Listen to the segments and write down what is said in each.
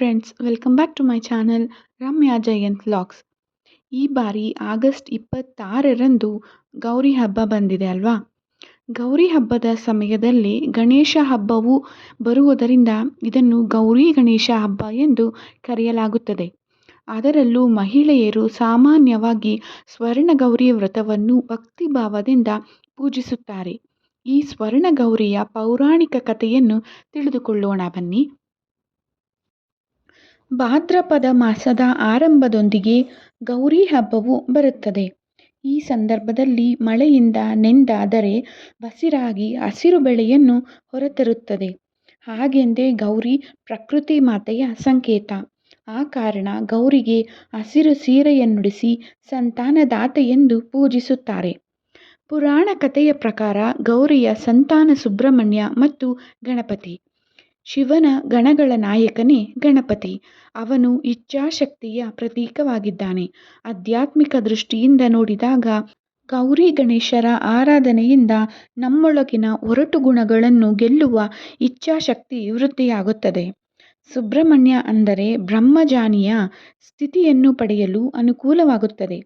Friends welcome back to my channel Ramya Jayant vlogs ಈ ಬಾರಿ August ಇಪ್ಪತ್ತಾರರಂದು ಗೌರಿ ಹಬ್ಬ ಬಂದಿದೆ ಅಲ್ವಾ? ಗೌರಿ ಹಬ್ಬದ ಸಮಯದಲ್ಲಿ ಗಣೇಶ ಹಬ್ಬವು ಬರುವುದರಿಂದ ಇದನ್ನು ಗೌರಿ ಗಣೇಶ ಹಬ್ಬ ಎಂದು ಕರೆಯಲಾಗುತ್ತದೆ. ಅದರಲ್ಲೂ ಮಹಿಳೆಯರು ಸಾಮಾನ್ಯವಾಗಿ ಸ್ವರ್ಣಗೌರಿ ವ್ರತವನ್ನು ಭಕ್ತಿಭಾವದಿಂದ ಪೂಜಿಸುತ್ತಾರೆ. ಈ ಸ್ವರ್ಣಗೌರಿಯ ಪೌರಾಣಿಕ ಕಥೆಯನ್ನು ತಿಳಿದುಕೊಳ್ಳೋಣ ಬನ್ನಿ. ಭಾದ್ರಪದ ಮಾಸದ ಆರಂಭದೊಂದಿಗೆ ಗೌರಿ ಹಬ್ಬವು ಬರುತ್ತದೆ. ಈ ಸಂದರ್ಭದಲ್ಲಿ ಮಳೆಯಿಂದ ನೆಂದಾದರೆ ಬಸಿರಾಗಿ ಹಸಿರು ಬೆಳೆಯನ್ನು ಹೊರತರುತ್ತದೆ. ಹಾಗೆಂದೇ ಗೌರಿ ಪ್ರಕೃತಿ ಮಾತೆಯ ಸಂಕೇತ. ಆ ಕಾರಣ ಗೌರಿಗೆ ಹಸಿರು ಸೀರೆಯನ್ನುಡಿಸಿ ಸಂತಾನದಾತೆಯೆಂದು ಪೂಜಿಸುತ್ತಾರೆ. ಪುರಾಣ ಕಥೆಯ ಪ್ರಕಾರ ಗೌರಿಯ ಸಂತಾನ ಸುಬ್ರಹ್ಮಣ್ಯ ಮತ್ತು ಗಣಪತಿ. ಶಿವನ ಗಣಗಳ ನಾಯಕನೇ ಗಣಪತಿ. ಅವನು ಇಚ್ಛಾಶಕ್ತಿಯ ಪ್ರತೀಕವಾಗಿದ್ದಾನೆ. ಆಧ್ಯಾತ್ಮಿಕ ದೃಷ್ಟಿಯಿಂದ ನೋಡಿದಾಗ ಗೌರಿ ಗಣೇಶರ ಆರಾಧನೆಯಿಂದ ನಮ್ಮೊಳಗಿನ ಒರಟು ಗುಣಗಳನ್ನು ಗೆಲ್ಲುವ ಇಚ್ಛಾಶಕ್ತಿ ವೃದ್ಧಿಯಾಗುತ್ತದೆ ಸುಬ್ರಹ್ಮಣ್ಯ ಅಂದರೆ ಬ್ರಹ್ಮಜಾನಿಯ ಸ್ಥಿತಿಯನ್ನು ಪಡೆಯಲು ಅನುಕೂಲವಾಗುತ್ತದೆ.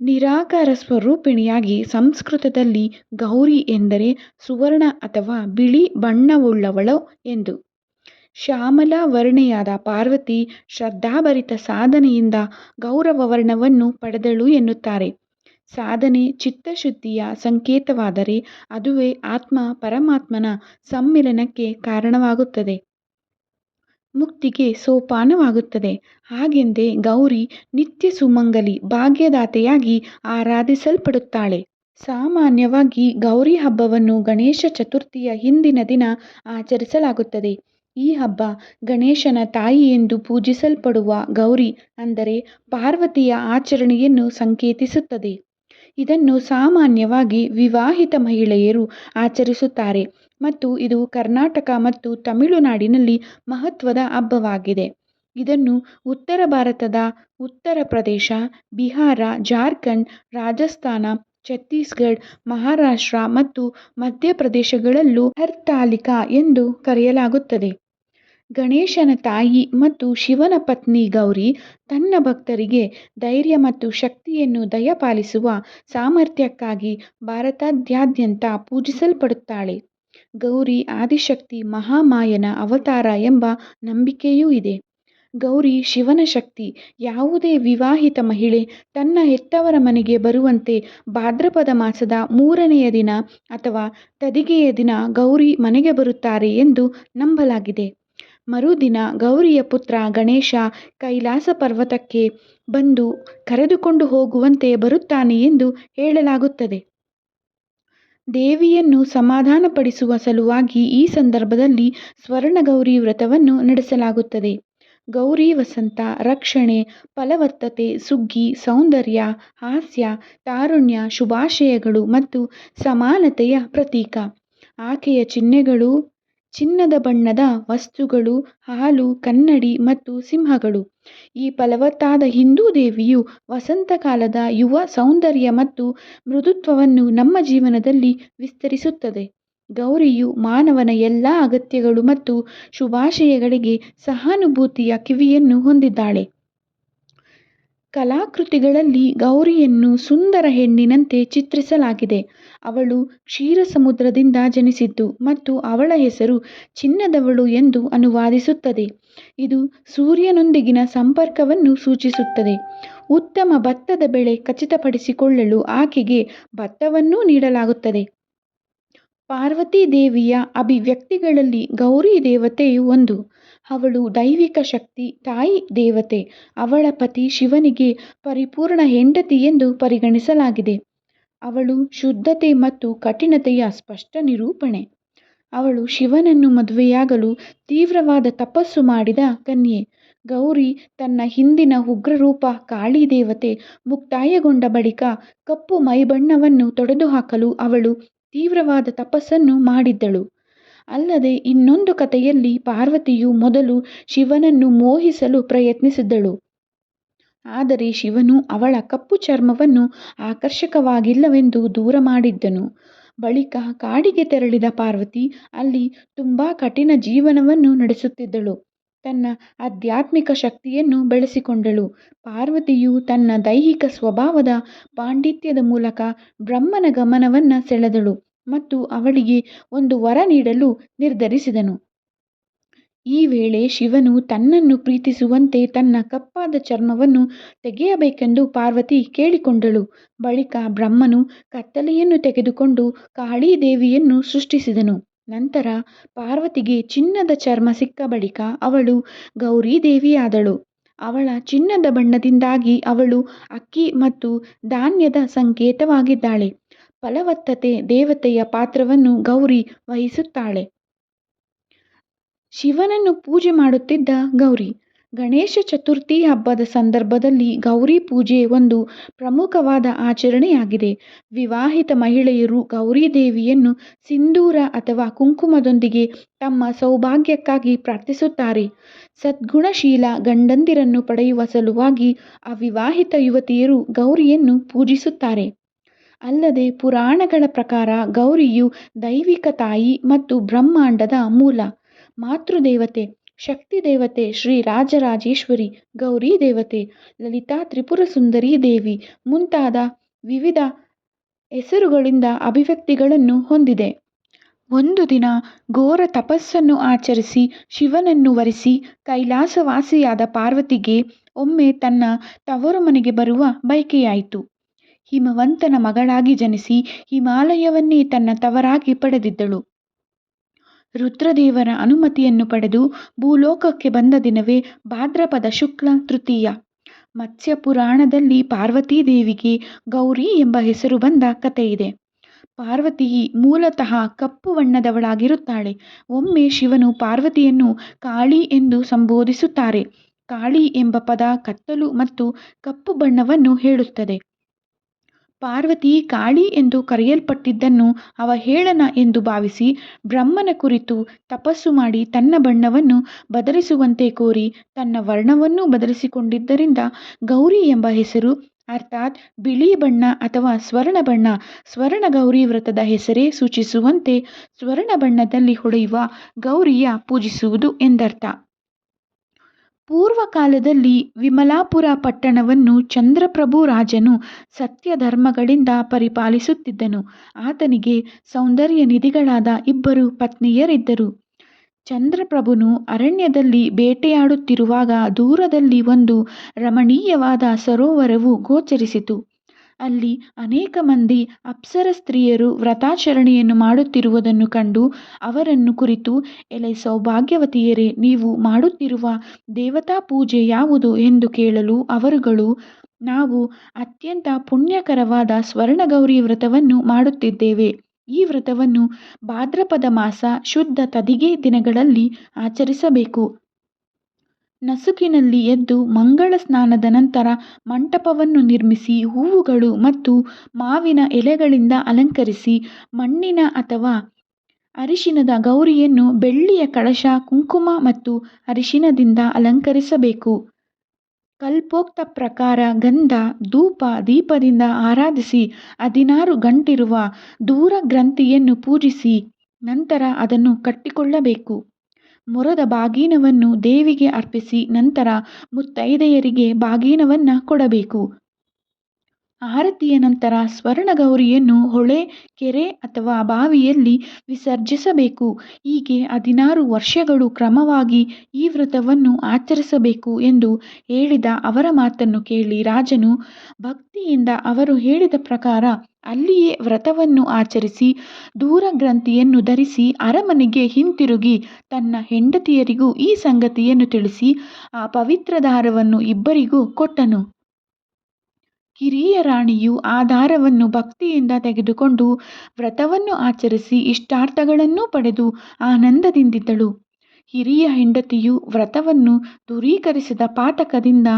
ನಿರಾಕಾರ ಸ್ವರೂಪಿಣಿಯಾಗಿ ಸಂಸ್ಕೃತದಲ್ಲಿ ಗೌರಿ ಎಂದರೆ ಸುವರ್ಣ ಅಥವಾ ಬಿಳಿ ಬಣ್ಣವುಳ್ಳವಳು ಎಂದು. ಶ್ಯಾಮಲ ವರ್ಣೆಯಾದ ಪಾರ್ವತಿ ಶ್ರದ್ಧಾಭರಿತ ಸಾಧನೆಯಿಂದ ಗೌರವ ವರ್ಣವನ್ನು ಪಡೆದಳು ಎನ್ನುತ್ತಾರೆ. ಸಾಧನೆ ಚಿತ್ತಶುದ್ಧಿಯ ಸಂಕೇತವಾದರೆ ಅದುವೇ ಆತ್ಮ ಪರಮಾತ್ಮನ ಸಮ್ಮಿಲನಕ್ಕೆ ಕಾರಣವಾಗುತ್ತದೆ. ಮುಕ್ತಿಗೆ ಸೋಪಾನವಾಗುತ್ತದೆ. ಹಾಗೆಂದೇ ಗೌರಿ ನಿತ್ಯ ಸುಮಂಗಲಿ ಭಾಗ್ಯದಾತೆಯಾಗಿ ಆರಾಧಿಸಲ್ಪಡುತ್ತಾಳೆ. ಸಾಮಾನ್ಯವಾಗಿ ಗೌರಿ ಹಬ್ಬವನ್ನು ಗಣೇಶ ಚತುರ್ಥಿಯ ಹಿಂದಿನ ದಿನ ಆಚರಿಸಲಾಗುತ್ತದೆ. ಈ ಹಬ್ಬ ಗಣೇಶನ ತಾಯಿ ಎಂದು ಪೂಜಿಸಲ್ಪಡುವ ಗೌರಿ ಅಂದರೆ ಪಾರ್ವತಿಯ ಆಚರಣೆಯನ್ನು ಸಂಕೇತಿಸುತ್ತದೆ. ಇದನ್ನು ಸಾಮಾನ್ಯವಾಗಿ ವಿವಾಹಿತ ಮಹಿಳೆಯರು ಆಚರಿಸುತ್ತಾರೆ. ಮತ್ತು ಇದು ಕರ್ನಾಟಕ ಮತ್ತು ತಮಿಳುನಾಡಿನಲ್ಲಿ ಮಹತ್ವದ ಹಬ್ಬವಾಗಿದೆ. ಇದನ್ನು ಉತ್ತರ ಭಾರತದ ಉತ್ತರ ಪ್ರದೇಶ, ಬಿಹಾರ, ಜಾರ್ಖಂಡ್, ರಾಜಸ್ಥಾನ, ಛತ್ತೀಸ್ಗಢ, ಮಹಾರಾಷ್ಟ್ರ ಮತ್ತು ಮಧ್ಯಪ್ರದೇಶಗಳಲ್ಲೂ ಹರ್ತಾಲಿಕಾ ಎಂದು ಕರೆಯಲಾಗುತ್ತದೆ. ಗಣೇಶನ ತಾಯಿ ಮತ್ತು ಶಿವನ ಪತ್ನಿ ಗೌರಿ ತನ್ನ ಭಕ್ತರಿಗೆ ಧೈರ್ಯ ಮತ್ತು ಶಕ್ತಿಯನ್ನು ದಯಪಾಲಿಸುವ ಸಾಮರ್ಥ್ಯಕ್ಕಾಗಿ ಭಾರತದಾದ್ಯಂತ ಪೂಜಿಸಲ್ಪಡುತ್ತಾಳೆ. ಗೌರಿ ಆದಿಶಕ್ತಿ ಮಹಾಮಾಯನ ಅವತಾರ ಎಂಬ ನಂಬಿಕೆಯೂ ಇದೆ. ಗೌರಿ ಶಿವನ ಶಕ್ತಿ, ಯಾವುದೇ ವಿವಾಹಿತ ಮಹಿಳೆ ತನ್ನ ಹೆತ್ತವರ ಮನೆಗೆ ಬರುವಂತೆ ಭಾದ್ರಪದ ಮಾಸದ ಮೂರನೆಯ ದಿನ ಅಥವಾ ತದಿಗೆಯ ದಿನ ಗೌರಿ ಮನೆಗೆ ಬರುತ್ತಾರೆ ಎಂದು ನಂಬಲಾಗಿದೆ. ಮರುದಿನ ಗೌರಿಯ ಪುತ್ರ ಗಣೇಶ ಕೈಲಾಸ ಪರ್ವತಕ್ಕೆ ಬಂದು ಕರೆದುಕೊಂಡು ಹೋಗುವಂತೆ ಬರುತ್ತಾನೆ ಎಂದು ಹೇಳಲಾಗುತ್ತದೆ. ದೇವಿಯನ್ನು ಸಮಾಧಾನಪಡಿಸುವ ಸಲುವಾಗಿ ಈ ಸಂದರ್ಭದಲ್ಲಿ ಸ್ವರ್ಣಗೌರಿ ವ್ರತವನ್ನು ನಡೆಸಲಾಗುತ್ತದೆ. ಗೌರಿ, ವಸಂತ, ರಕ್ಷಣೆ, ಫಲವತ್ತತೆ, ಸುಗ್ಗಿ, ಸೌಂದರ್ಯ, ಹಾಸ್ಯ, ತಾರುಣ್ಯ, ಶುಭಾಶಯಗಳು ಮತ್ತು ಸಮಾನತೆಯ ಪ್ರತೀಕ. ಆಕೆಯ ಚಿಹ್ನೆಗಳು ಚಿನ್ನದ ಬಣ್ಣದ ವಸ್ತುಗಳು, ಹಾಲು, ಕನ್ನಡಿ ಮತ್ತು ಸಿಂಹಗಳು. ಈ ಫಲವತ್ತಾದ ಹಿಂದೂ ದೇವಿಯು ವಸಂತಕಾಲದ ಯುವ ಸೌಂದರ್ಯ ಮತ್ತು ಮೃದುತ್ವವನ್ನು ನಮ್ಮ ಜೀವನದಲ್ಲಿ ವಿಸ್ತರಿಸುತ್ತದೆ. ಗೌರಿಯು ಮಾನವನ ಎಲ್ಲ ಅಗತ್ಯಗಳು ಮತ್ತು ಶುಭಾಶಯಗಳಿಗೆ ಸಹಾನುಭೂತಿಯ ಕಿವಿಯನ್ನು ಹೊಂದಿದ್ದಾಳೆ. ಕಲಾಕೃತಿಗಳಲ್ಲಿ ಗೌರಿಯನ್ನು ಸುಂದರ ಹೆಣ್ಣಿನಂತೆ ಚಿತ್ರಿಸಲಾಗಿದೆ. ಅವಳು ಕ್ಷೀರಸಮುದ್ರದಿಂದ ಜನಿಸಿದ್ದು ಮತ್ತು ಅವಳ ಹೆಸರು ಚಿನ್ನದವಳು ಎಂದು ಅನುವಾದಿಸುತ್ತದೆ. ಇದು ಸೂರ್ಯನೊಂದಿಗಿನ ಸಂಪರ್ಕವನ್ನು ಸೂಚಿಸುತ್ತದೆ. ಉತ್ತಮ ಭತ್ತದ ಬೆಳೆ ಖಚಿತಪಡಿಸಿಕೊಳ್ಳಲು ಆಕೆಗೆ ಭತ್ತವನ್ನೂ ನೀಡಲಾಗುತ್ತದೆ. ಪಾರ್ವತಿ ದೇವಿಯ ಅಭಿವ್ಯಕ್ತಿಗಳಲ್ಲಿ ಗೌರಿ ದೇವತೆಯು ಒಂದು. ಅವಳು ದೈವಿಕ ಶಕ್ತಿ, ತಾಯಿ ದೇವತೆ. ಅವಳ ಪತಿ ಶಿವನಿಗೆ ಪರಿಪೂರ್ಣ ಹೆಂಡತಿ ಎಂದು ಪರಿಗಣಿಸಲಾಗಿದೆ. ಅವಳು ಶುದ್ಧತೆ ಮತ್ತು ಕಠಿಣತೆಯ ಸ್ಪಷ್ಟ ನಿರೂಪಣೆ. ಅವಳು ಶಿವನನ್ನು ಮದುವೆಯಾಗಲು ತೀವ್ರವಾದ ತಪಸ್ಸು ಮಾಡಿದ ಕನ್ಯೆ. ಗೌರಿ ತನ್ನ ಹಿಂದಿನ ಉಗ್ರರೂಪ ಕಾಳಿ ದೇವತೆ ಮುಕ್ತಾಯಗೊಂಡ ಬಳಿಕ ಕಪ್ಪು ಮೈಬಣ್ಣವನ್ನು ತೊಡೆದುಹಾಕಲು ಅವಳು ತೀವ್ರವಾದ ತಪಸ್ಸನ್ನು ಮಾಡಿದ್ದಳು. ಅಲ್ಲದೆ ಇನ್ನೊಂದು ಕಥೆಯಲ್ಲಿ ಪಾರ್ವತಿಯು ಮೊದಲು ಶಿವನನ್ನು ಮೋಹಿಸಲು ಪ್ರಯತ್ನಿಸಿದ್ದಳು. ಆದರೆ ಶಿವನು ಅವಳ ಕಪ್ಪು ಚರ್ಮವನ್ನು ಆಕರ್ಷಕವಾಗಿಲ್ಲವೆಂದು ದೂರ ಮಾಡಿದ್ದನು. ಬಳಿಕ ಕಾಡಿಗೆ ತೆರಳಿದ ಪಾರ್ವತಿ ಅಲ್ಲಿ ತುಂಬ ಕಠಿಣ ಜೀವನವನ್ನು ನಡೆಸುತ್ತಿದ್ದಳು. ತನ್ನ ಆಧ್ಯಾತ್ಮಿಕ ಶಕ್ತಿಯನ್ನು ಬೆಳೆಸಿಕೊಂಡಳು. ಪಾರ್ವತಿಯು ತನ್ನ ದೈಹಿಕ ಸ್ವಭಾವದ ಪಾಂಡಿತ್ಯದ ಮೂಲಕ ಬ್ರಹ್ಮನ ಗಮನವನ್ನು ಸೆಳೆದಳು. ಮತ್ತು ಅವಳಿಗೆ ಒಂದು ವರ ನೀಡಲು ನಿರ್ಧರಿಸಿದನು. ಈ ವೇಳೆ ಶಿವನು ತನ್ನನ್ನು ಪ್ರೀತಿಸುವಂತೆ ತನ್ನ ಕಪ್ಪಾದ ಚರ್ಮವನ್ನು ತೆಗೆಯಬೇಕೆಂದು ಪಾರ್ವತಿ ಕೇಳಿಕೊಂಡಳು. ಬಳಿಕ ಬ್ರಹ್ಮನು ಕತ್ತಲೆಯನ್ನು ತೆಗೆದುಕೊಂಡು ಕಾಳಿ ದೇವಿಯನ್ನು ಸೃಷ್ಟಿಸಿದನು. ನಂತರ ಪಾರ್ವತಿಗೆ ಚಿನ್ನದ ಚರ್ಮ ಸಿಕ್ಕ ಬಳಿಕ ಅವಳು ಗೌರಿ ದೇವಿಯಾದಳು. ಅವಳ ಚಿನ್ನದ ಬಣ್ಣದಿಂದಾಗಿ ಅವಳು ಅಕ್ಕಿ ಮತ್ತು ಧಾನ್ಯದ ಸಂಕೇತವಾಗಿದ್ದಾಳೆ. ಫಲವತ್ತತೆ ದೇವತೆಯ ಪಾತ್ರವನ್ನು ಗೌರಿ ವಹಿಸುತ್ತಾಳೆ. ಶಿವನನ್ನು ಪೂಜೆ ಮಾಡುತ್ತಿದ್ದ ಗೌರಿ, ಗಣೇಶ ಚತುರ್ಥಿ ಹಬ್ಬದ ಸಂದರ್ಭದಲ್ಲಿ ಗೌರಿ ಪೂಜೆ ಒಂದು ಪ್ರಮುಖವಾದ ಆಚರಣೆಯಾಗಿದೆ. ವಿವಾಹಿತ ಮಹಿಳೆಯರು ಗೌರಿ ದೇವಿಯನ್ನು ಸಿಂಧೂರ ಅಥವಾ ಕುಂಕುಮದೊಂದಿಗೆ ತಮ್ಮ ಸೌಭಾಗ್ಯಕ್ಕಾಗಿ ಪ್ರಾರ್ಥಿಸುತ್ತಾರೆ. ಸದ್ಗುಣಶೀಲ ಗಂಡಂದಿರನ್ನು ಪಡೆಯುವ ಸಲುವಾಗಿ ಅವಿವಾಹಿತ ಯುವತಿಯರು ಗೌರಿಯನ್ನು ಪೂಜಿಸುತ್ತಾರೆ. ಅಲ್ಲದೆ ಪುರಾಣಗಳ ಪ್ರಕಾರ ಗೌರಿಯು ದೈವಿಕ ತಾಯಿ ಮತ್ತು ಬ್ರಹ್ಮಾಂಡದ ಮೂಲ. ಮಾತೃದೇವತೆ, ಶಕ್ತಿ ದೇವತೆ ಶ್ರೀ ರಾಜರಾಜೇಶ್ವರಿ, ಗೌರಿ ದೇವತೆ, ಲಲಿತಾ ತ್ರಿಪುರ ಸುಂದರಿ ದೇವಿ ಮುಂತಾದ ವಿವಿಧ ಹೆಸರುಗಳಿಂದ ಅಭಿವ್ಯಕ್ತಿಗಳನ್ನು ಹೊಂದಿದೆ. ಒಂದು ದಿನ ಘೋರ ತಪಸ್ಸನ್ನು ಆಚರಿಸಿ ಶಿವನನ್ನು ವರಿಸಿ ಕೈಲಾಸವಾಸಿಯಾದ ಪಾರ್ವತಿಗೆ ಒಮ್ಮೆ ತನ್ನ ತವರು ಮನೆಗೆ ಬರುವ ಬಯಕೆಯಾಯಿತು. ಹಿಮವಂತನ ಮಗಳಾಗಿ ಜನಿಸಿ ಹಿಮಾಲಯವನ್ನೇ ತನ್ನ ತವರಾಗಿ ಪಡೆದಿದ್ದಳು. ರುದ್ರದೇವರ ಅನುಮತಿಯನ್ನು ಪಡೆದು ಭೂಲೋಕಕ್ಕೆ ಬಂದ ದಿನವೇ ಭಾದ್ರಪದ ಶುಕ್ಲ ತೃತೀಯ. ಮತ್ಸ್ಯ ಪುರಾಣದಲ್ಲಿ ಪಾರ್ವತೀ ದೇವಿಗೆ ಗೌರಿ ಎಂಬ ಹೆಸರು ಬಂದ ಕಥೆಯಿದೆ. ಪಾರ್ವತಿ ಮೂಲತಃ ಕಪ್ಪು ಬಣ್ಣದವಳಾಗಿರುತ್ತಾಳೆ. ಒಮ್ಮೆ ಶಿವನು ಪಾರ್ವತಿಯನ್ನು ಕಾಳಿ ಎಂದು ಸಂಬೋಧಿಸುತ್ತಾರೆ. ಕಾಳಿ ಎಂಬ ಪದ ಕತ್ತಲು ಮತ್ತು ಕಪ್ಪು ಬಣ್ಣವನ್ನು ಹೇಳುತ್ತದೆ. ಪಾರ್ವತಿ ಕಾಳಿ ಎಂದು ಕರೆಯಲ್ಪಟ್ಟಿದ್ದನ್ನು ಅವಹೇಳನ ಎಂದು ಭಾವಿಸಿ ಬ್ರಹ್ಮನ ಕುರಿತು ತಪಸ್ಸು ಮಾಡಿ ತನ್ನ ಬಣ್ಣವನ್ನು ಬದಲಿಸುವಂತೆ ಕೋರಿ ತನ್ನ ವರ್ಣವನ್ನೂ ಬದಲಿಸಿಕೊಂಡಿದ್ದರಿಂದ ಗೌರಿ ಎಂಬ ಹೆಸರು, ಅರ್ಥಾತ್ ಬಿಳಿ ಬಣ್ಣ ಅಥವಾ ಸ್ವರ್ಣ ಬಣ್ಣ. ಸ್ವರ್ಣಗೌರಿ ವ್ರತದ ಹೆಸರೇ ಸೂಚಿಸುವಂತೆ ಸ್ವರ್ಣ ಬಣ್ಣದಲ್ಲಿ ಹೊಳೆಯುವ ಗೌರಿಯ ಪೂಜಿಸುವುದು ಎಂದರ್ಥ. ಪೂರ್ವಕಾಲದಲ್ಲಿ ವಿಮಲಾಪುರ ಪಟ್ಟಣವನ್ನು ಚಂದ್ರಪ್ರಭು ರಾಜನು ಸತ್ಯಧರ್ಮಗಳಿಂದ ಪರಿಪಾಲಿಸುತ್ತಿದ್ದನು. ಆತನಿಗೆ ಸೌಂದರ್ಯ ನಿಧಿಗಳಾದ ಇಬ್ಬರು ಪತ್ನಿಯರಿದ್ದರು. ಚಂದ್ರಪ್ರಭುನು ಅರಣ್ಯದಲ್ಲಿ ಬೇಟೆಯಾಡುತ್ತಿರುವಾಗ ದೂರದಲ್ಲಿ ಒಂದು ರಮಣೀಯವಾದ ಸರೋವರವು ಗೋಚರಿಸಿತು. ಅಲ್ಲಿ ಅನೇಕ ಮಂದಿ ಅಪ್ಸರ ಸ್ತ್ರೀಯರು ವ್ರತಾಚರಣೆಯನ್ನು ಮಾಡುತ್ತಿರುವುದನ್ನು ಕಂಡು ಅವರನ್ನು ಕುರಿತು ಎಲೆ ಸೌಭಾಗ್ಯವತಿಯರೇ, ನೀವು ಮಾಡುತ್ತಿರುವ ದೇವತಾ ಪೂಜೆ ಯಾವುದು ಎಂದು ಕೇಳಲು ಅವರುಗಳು ನಾವು ಅತ್ಯಂತ ಪುಣ್ಯಕರವಾದ ಸ್ವರ್ಣಗೌರಿ ವ್ರತವನ್ನು ಮಾಡುತ್ತಿದ್ದೇವೆ. ಈ ವ್ರತವನ್ನು ಭಾದ್ರಪದ ಮಾಸ ಶುದ್ಧ ತದಿಗೆ ದಿನಗಳಲ್ಲಿ ಆಚರಿಸಬೇಕು. ನಸುಕಿನಲ್ಲಿ ಎದ್ದು ಮಂಗಳ ಸ್ನಾನದ ನಂತರ ಮಂಟಪವನ್ನು ನಿರ್ಮಿಸಿ ಹೂವುಗಳು ಮತ್ತು ಮಾವಿನ ಎಲೆಗಳಿಂದ ಅಲಂಕರಿಸಿ ಮಣ್ಣಿನ ಅಥವಾ ಅರಿಶಿನದ ಗೌರಿಯನ್ನು ಬೆಳ್ಳಿಯ ಕಳಶ, ಕುಂಕುಮ ಮತ್ತು ಅರಿಶಿನದಿಂದ ಅಲಂಕರಿಸಬೇಕು. ಕಲ್ಪೋಕ್ತ ಪ್ರಕಾರ ಗಂಧ, ಧೂಪ, ದೀಪದಿಂದ ಆರಾಧಿಸಿ ಹದಿನಾರು ಗಂಟಿರುವ ದೂರ ಗ್ರಂಥಿಯನ್ನು ಪೂಜಿಸಿ ನಂತರ ಅದನ್ನು ಕಟ್ಟಿಕೊಳ್ಳಬೇಕು. ಮೊರದ ಬಾಗಿನವನ್ನು ದೇವಿಗೆ ಅರ್ಪಿಸಿ ನಂತರ ಮುತ್ತೈದೆಯರಿಗೆ ಬಾಗಿನವನ್ನು ಕೊಡಬೇಕು. ಆರತಿಯ ನಂತರ ಸ್ವರ್ಣಗೌರಿಯನ್ನು ಹೊಳೆ, ಕೆರೆ ಅಥವಾ ಬಾವಿಯಲ್ಲಿ ವಿಸರ್ಜಿಸಬೇಕು. ಹೀಗೆ ಹದಿನಾರು ವರ್ಷಗಳು ಕ್ರಮವಾಗಿ ಈ ವ್ರತವನ್ನು ಆಚರಿಸಬೇಕು ಎಂದು ಹೇಳಿದ ಅವರ ಮಾತನ್ನು ಕೇಳಿ ರಾಜನು ಭಕ್ತಿಯಿಂದ ಅವರು ಹೇಳಿದ ಪ್ರಕಾರ ಅಲ್ಲಿಯೇ ವ್ರತವನ್ನು ಆಚರಿಸಿ ದೂರಗ್ರಂಥಿಯನ್ನು ಧರಿಸಿ ಅರಮನೆಗೆ ಹಿಂತಿರುಗಿ ತನ್ನ ಹೆಂಡತಿಯರಿಗೂ ಈ ಸಂಗತಿಯನ್ನು ತಿಳಿಸಿ ಆ ಪವಿತ್ರ ದಾರವನ್ನು ಇಬ್ಬರಿಗೂ ಕೊಟ್ಟನು. ಕಿರಿಯ ರಾಣಿಯು ಆ ದಾರವನ್ನು ಭಕ್ತಿಯಿಂದ ತೆಗೆದುಕೊಂಡು ವ್ರತವನ್ನು ಆಚರಿಸಿ ಇಷ್ಟಾರ್ಥಗಳನ್ನೂ ಪಡೆದು ಆನಂದದಿಂದಿದ್ದಳು. ಹಿರಿಯ ಹೆಂಡತಿಯು ವ್ರತವನ್ನು ದೂರೀಕರಿಸಿದ ಪಾತಕದಿಂದ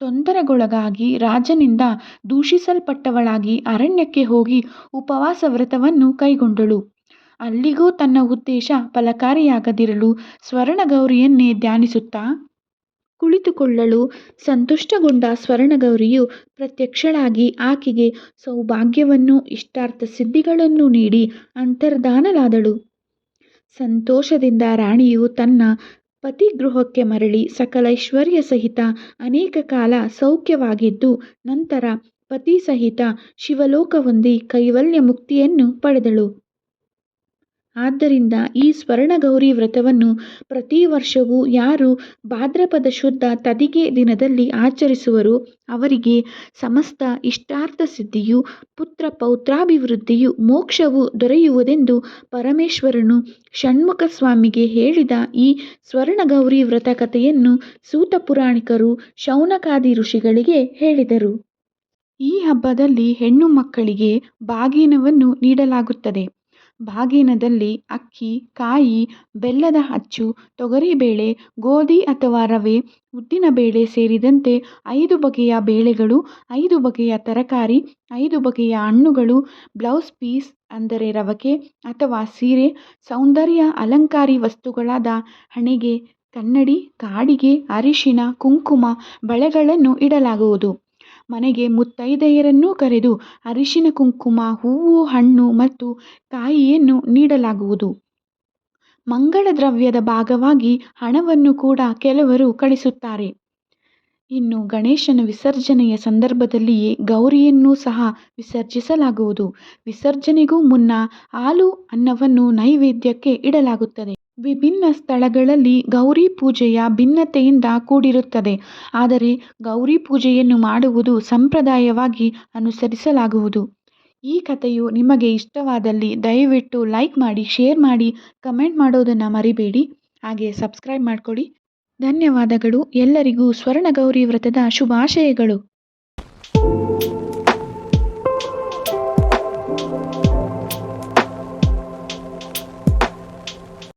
ತೊಂದರೆಗೊಳಗಾಗಿ ರಾಜನಿಂದ ದೂಷಿಸಲ್ಪಟ್ಟವಳಾಗಿ ಅರಣ್ಯಕ್ಕೆ ಹೋಗಿ ಉಪವಾಸ ವ್ರತವನ್ನು ಕೈಗೊಂಡಳು. ಅಲ್ಲಿಗೂ ತನ್ನ ಉದ್ದೇಶ ಫಲಕಾರಿಯಾಗದಿರಲು ಸ್ವರ್ಣಗೌರಿಯನ್ನೇ ಧ್ಯಾನಿಸುತ್ತಾ ಕುಳಿತುಕೊಳ್ಳಲು ಸಂತುಷ್ಟಗೊಂಡ ಸ್ವರ್ಣಗೌರಿಯು ಪ್ರತ್ಯಕ್ಷಳಾಗಿ ಆಕೆಗೆ ಸೌಭಾಗ್ಯವನ್ನೂ ಇಷ್ಟಾರ್ಥಸಿದ್ಧಿಗಳನ್ನೂ ನೀಡಿ ಅಂತರ್ಧಾನಳಾದಳು. ಸಂತೋಷದಿಂದ ರಾಣಿಯು ತನ್ನ ಪತಿ ಗೃಹಕ್ಕೆ ಮರಳಿ ಸಕಲ ಐಶ್ವರ್ಯ ಸಹಿತ ಅನೇಕ ಕಾಲ ಸೌಖ್ಯವಾಗಿದ್ದು, ನಂತರ ಪತಿ ಸಹಿತ ಶಿವಲೋಕ ಹೊಂದಿ ಕೈವಲ್ಯ ಮುಕ್ತಿಯನ್ನು ಪಡೆದಳು ಆದ್ದರಿಂದ ಈ ಸ್ವರ್ಣಗೌರಿ ವ್ರತವನ್ನು ಪ್ರತಿ ವರ್ಷವೂ ಯಾರು ಭಾದ್ರಪದ ಶುದ್ಧ ತದಿಗೆ ದಿನದಲ್ಲಿ ಆಚರಿಸುವರೋ ಅವರಿಗೆ ಸಮಸ್ತ ಇಷ್ಟಾರ್ಥ ಸಿದ್ಧಿಯು, ಪುತ್ರ ಪೌತ್ರಾಭಿವೃದ್ಧಿಯು, ಮೋಕ್ಷವು ದೊರೆಯುವುದೆಂದು ಪರಮೇಶ್ವರನು ಷಣ್ಮುಖ ಸ್ವಾಮಿಗೆ ಹೇಳಿದ ಈ ಸ್ವರ್ಣಗೌರಿ ವ್ರತ ಕಥೆಯನ್ನು ಸೂತ ಪುರಾಣಿಕರು ಶೌನಕಾದಿ ಋಷಿಗಳಿಗೆ ಹೇಳಿದರು. ಈ ಹಬ್ಬದಲ್ಲಿ ಹೆಣ್ಣು ಮಕ್ಕಳಿಗೆ ಬಾಗಿನವನ್ನು ನೀಡಲಾಗುತ್ತದೆ. ಬಾಗಿನದಲ್ಲಿ ಅಕ್ಕಿ, ಕಾಯಿ, ಬೆಲ್ಲದ ಅಚ್ಚು, ತೊಗರಿಬೇಳೆ, ಗೋಧಿ ಅಥವಾ ರವೆ ಉದ್ದಿನಬೇಳೆ ಸೇರಿದಂತೆ ಐದು ಬಗೆಯ ಬೇಳೆಗಳು, ಐದು ಬಗೆಯ ತರಕಾರಿ, ಐದು ಬಗೆಯ ಹಣ್ಣುಗಳು, ಬ್ಲೌಸ್ ಪೀಸ್ ಅಂದರೆ ರವಕೆ ಅಥವಾ ಸೀರೆ, ಸೌಂದರ್ಯ ಅಲಂಕಾರಿ ವಸ್ತುಗಳಾದ ಹಣೆಗೆ, ಕನ್ನಡಿ, ಕಾಡಿಗೆ, ಅರಿಶಿನ, ಕುಂಕುಮ, ಬಳೆಗಳನ್ನು ಇಡಲಾಗುವುದು. ಮನೆಗೆ ಮುತ್ತೈದೆಯರನ್ನೂ ಕರೆದು ಅರಿಶಿನ ಕುಂಕುಮ, ಹೂವು, ಹಣ್ಣು ಮತ್ತು ಕಾಯಿಯನ್ನು ನೀಡಲಾಗುವುದು. ಮಂಗಳ ದ್ರವ್ಯದ ಭಾಗವಾಗಿ ಹಣವನ್ನು ಕೂಡ ಕೆಲವರು ಕಳಿಸುತ್ತಾರೆ. ಇನ್ನು ಗಣೇಶನ ವಿಸರ್ಜನೆಯ ಸಂದರ್ಭದಲ್ಲಿಯೇ ಗೌರಿಯನ್ನು ಸಹ ವಿಸರ್ಜಿಸಲಾಗುವುದು. ವಿಸರ್ಜನೆಗೂ ಮುನ್ನ ಹಾಲು ಅನ್ನವನ್ನು ನೈವೇದ್ಯಕ್ಕೆ ಇಡಲಾಗುತ್ತದೆ. ವಿಭಿನ್ನ ಸ್ಥಳಗಳಲ್ಲಿ ಗೌರಿ ಪೂಜೆಯ ಭಿನ್ನತೆಯಿಂದ ಕೂಡಿರುತ್ತದೆ. ಆದರೆ ಗೌರಿ ಪೂಜೆಯನ್ನು ಮಾಡುವುದು ಸಂಪ್ರದಾಯವಾಗಿ ಅನುಸರಿಸಲಾಗುವುದು. ಈ ಕಥೆಯು ನಿಮಗೆ ಇಷ್ಟವಾದಲ್ಲಿ ದಯವಿಟ್ಟು ಲೈಕ್ ಮಾಡಿ, ಶೇರ್ ಮಾಡಿ, ಕಮೆಂಟ್ ಮಾಡೋದನ್ನು ಮರಿಬೇಡಿ. ಹಾಗೆ ಸಬ್ಸ್ಕ್ರೈಬ್ ಮಾಡಿಕೊಡಿ ಧನ್ಯವಾದಗಳು. ಎಲ್ಲರಿಗೂ ಸ್ವರ್ಣಗೌರಿ ವ್ರತದ ಶುಭಾಶಯಗಳು.